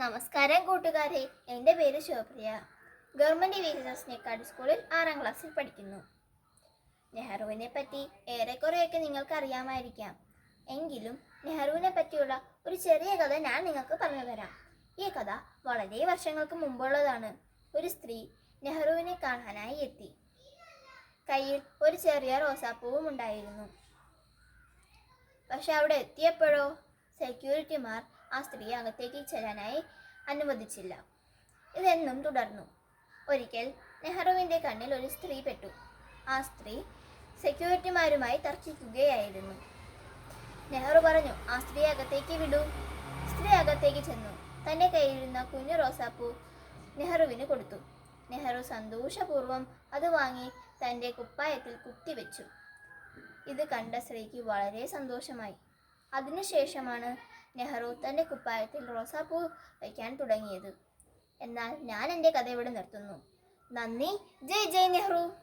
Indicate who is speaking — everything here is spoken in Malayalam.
Speaker 1: നമസ്കാരം കൂട്ടുകാരെ. എന്റെ പേര് Shobhriya government V S S Nekkad സ്കൂളിൽ ആറാം ക്ലാസ്സിൽ പഠിക്കുന്നു. നെഹ്റുവിനെ പറ്റി ഏറെക്കുറെയൊക്കെ നിങ്ങൾക്ക് അറിയാമായിരിക്കാം എങ്കിലും നെഹ്റുവിനെ പറ്റിയുള്ള ഒരു ചെറിയ കഥ ഞാൻ നിങ്ങൾക്ക് പറഞ്ഞു തരാം. ഈ കഥ വളരെ വർഷങ്ങൾക്ക് മുമ്പുള്ളതാണ്. ഒരു സ്ത്രീ നെഹ്റുവിനെ കാണാനായി എത്തി. കയ്യിൽ ഒരു ചെറിയ റോസാപ്പൂവും ഉണ്ടായിരുന്നു പക്ഷെ അവിടെ എത്തിയപ്പോഴോ സെക്യൂരിറ്റിമാർ ആ സ്ത്രീയെ അകത്തേക്ക് ചെല്ലാനായി അനുവദിച്ചില്ല. ഇതെന്നും തുടർന്നു. ഒരിക്കൽ നെഹ്റുവിന്റെ കണ്ണിൽ ഒരു സ്ത്രീ പെട്ടു. ആ സ്ത്രീ സെക്യൂരിറ്റിമാരുമായി തർക്കിക്കുകയായിരുന്നു. നെഹ്റു പറഞ്ഞു ആ സ്ത്രീ അകത്തേക്ക് വിടൂ. സ്ത്രീ അകത്തേക്ക് ചെന്നു. തന്റെ കയ്യിലിരുന്ന കുഞ്ഞു റോസാപ്പൂ നെഹ്റുവിന് കൊടുത്തു. നെഹ്റു സന്തോഷപൂർവം അത് വാങ്ങി തന്റെ കുപ്പായത്തിൽ കുത്തിവെച്ചു. ഇത് കണ്ട സ്ത്രീക്ക് വളരെ സന്തോഷമായി. അതിനുശേഷമാണ് നെഹ്റു തന്റെ കുപ്പായത്തിൽ റോസാപ്പൂ വയ്ക്കാൻ തുടങ്ങിയത്. എന്നാൽ ഞാൻ എന്റെ കഥ ഇവിടെ നിർത്തുന്നു. നന്ദി. ജയ് ജയ് നെഹ്റു.